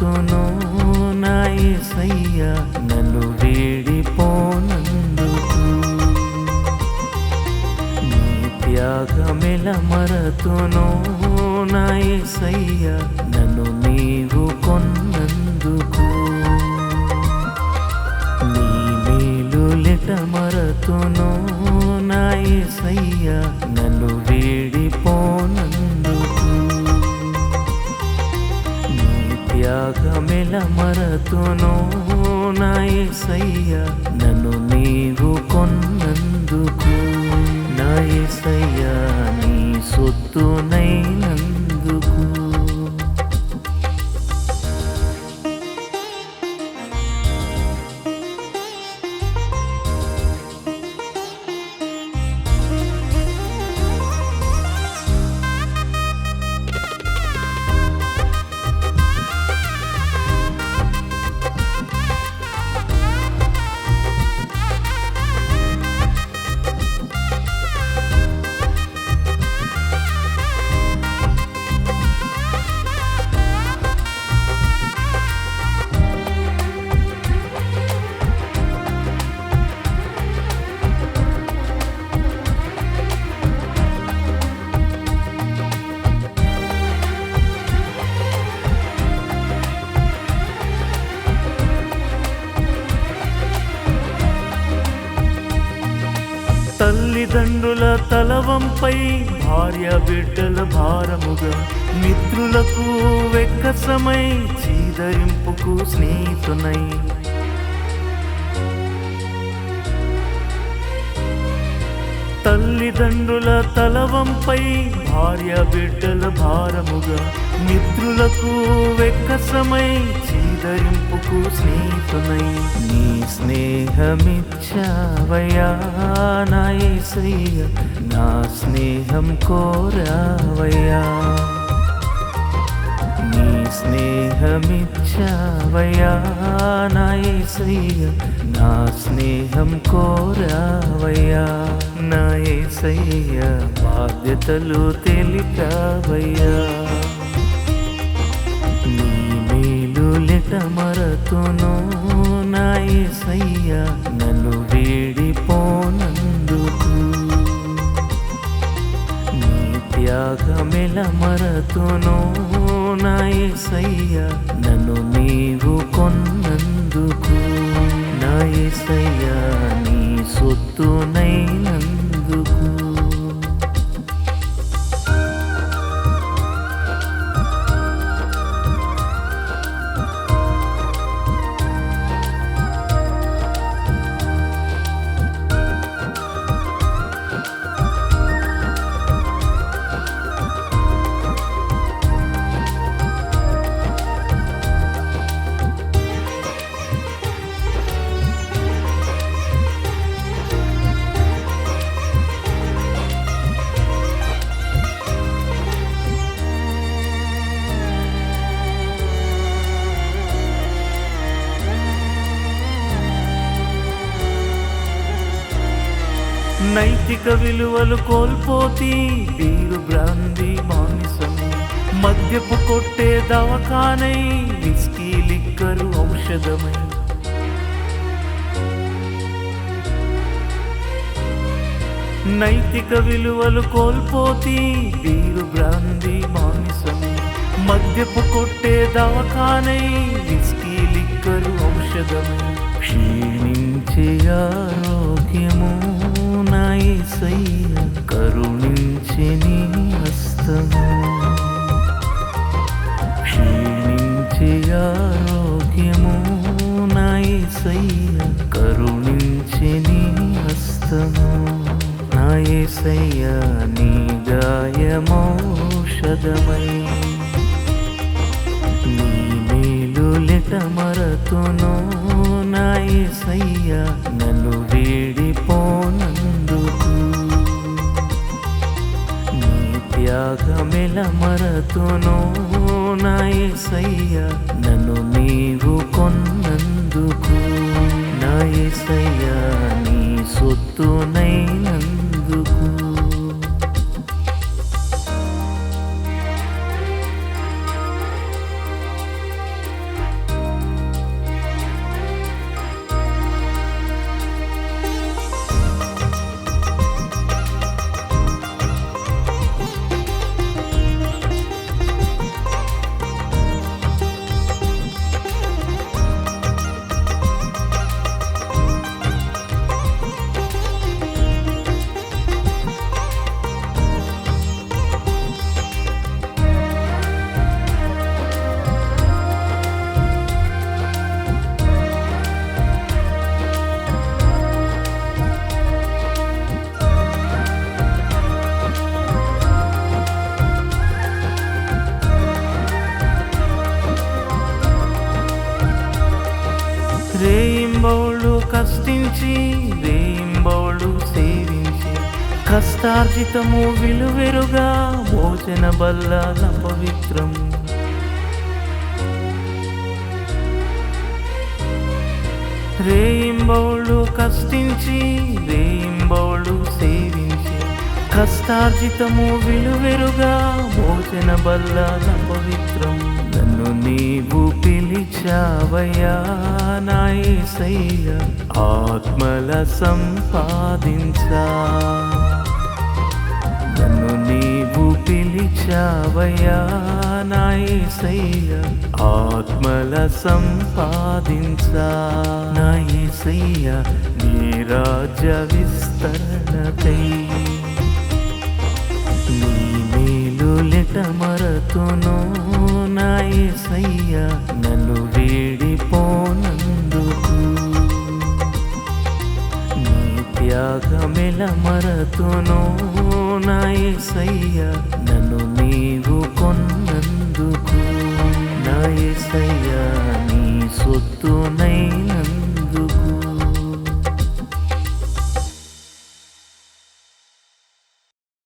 మరతును నా యేసయ్య నన్ను వేడిపోనందుకు. నీ త్యాగమెల మరతును నా నన్ను నీవు కొన్నందుకు. నీ మేలులెట మరతును నా నన్ను వేడి త్యాగమెల మరతును నా యేసయ్య నన్ను నీవు కొన్నందుకు. నా యేసయ్య నీ సొత్తునైనందుకు తల్లిదండ్రుల తలవంపై భార్య బిడ్డల భారముగా మిత్రులకు వెక్కసమై చీదరింపుకు స్నేహితునై. తల్లిదండ్రుల తలవంపై భార్య బిడ్డల భారముగా మిత్రులకు వెక్కసమై చీదరింపుకు స్నేహితునై నీ స్నేహమిచ్చావయ్యా నా నా స్నేహం కోరావయ్యా. నీ స్నేహమిచ్చావయ్యా నా నా స్నేహం కోరావయ్యా. నాయ యేసయ్య బాధ్యతలు తెలిపావయ్యా. మరతును నా నలు నన్ను వేడిపోనందుకు. నీ త్యాగమెల మరతును నా నన్ను నీవు కొన్నందుకు. నా నీ సొత్తునై నైతిక విలువలు కోల్పోతి బీరు బ్రాంది మాంసం. మద్యపు కొట్టే దవకానై విస్కీ లిక్కరు ఔషధమై. నైతిక విలువలు కోల్పోతి బీరు బ్రాంది మాంసం. మద్యపు కొట్టే దవకానై విస్కీ లిక్కరు ఔషధమై. క్షీణించేయా యేసయ్య నీ గాయమౌషధమై నీ మేలులెట మరతును నా యేసయ్య నన్ను వేడిపోనందుకు. నీ త్యాగమెల మరతును నా యేసయ్య నన్ను నీవు కొన్నందుకు. నా యేసయ్య నీ సొత్తునైనందు కష్టించి వేయింబోళ్ళు సేవించి కష్టార్జితము విలువెరుగా భోజన బల్ల పవిత్రం రేయింబోళ్ళు కష్టించి వేయింబోళ్ళు సేవించి కష్టార్జితము విలువెరుగా భోజన బల్ల పవిత్రం నన్ను నీవు పిలిచావయ్యా నా ఆత్మల సంపాదించా. నన్ను నీవు పిలిచావయ్యా నా ఆత్మల సంపాదించా. నా నీ రాజ్య విస్తరణకై. నీ మేలులెట త్యాగమెల మరతును నా నన్ను నీవు కొన్నందుకు నా నీ సొత్తును